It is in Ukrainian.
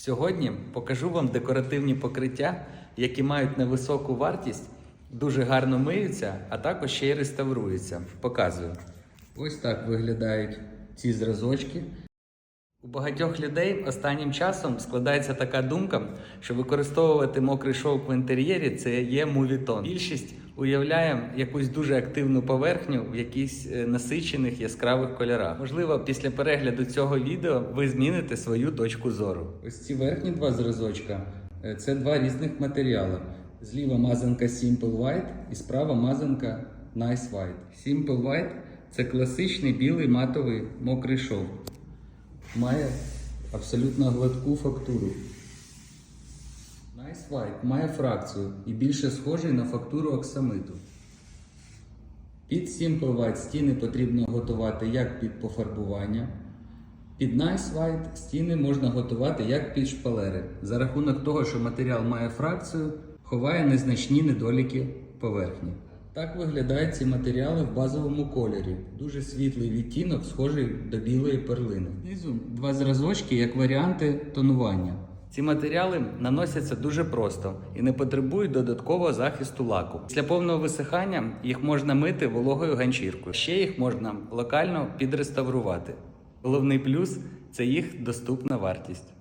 Сьогодні покажу вам декоративні покриття, які мають невисоку вартість, дуже гарно миються, а також ще й реставруються. Показую. Ось так виглядають ці зразочки. У багатьох людей останнім часом складається така думка, що використовувати мокрий шовк в інтер'єрі це є мувітон. Більшість уявляє якусь дуже активну поверхню в якихось е, насичених яскравих кольорах. Можливо, після перегляду цього відео ви зміните свою точку зору. Ось ці верхні два зразочка е, це два різних матеріали. Зліва мазанка Simple White і справа мазанка Nice White. Simple White це класичний білий матовий мокрий шовк має абсолютно гладку фактуру. Nice White має фракцію і більше схожий на фактуру оксамиту. Під Simple White стіни потрібно готувати як під пофарбування. Під Nice White стіни можна готувати як під шпалери. За рахунок того, що матеріал має фракцію, ховає незначні недоліки поверхні. Так виглядають ці матеріали в базовому кольорі. Дуже світлий відтінок, схожий до білої перлини. Знизу два зразочки як варіанти тонування. Ці матеріали наносяться дуже просто і не потребують додаткового захисту лаку. Після повного висихання їх можна мити вологою ганчіркою. Ще їх можна локально підреставрувати. Головний плюс це їх доступна вартість.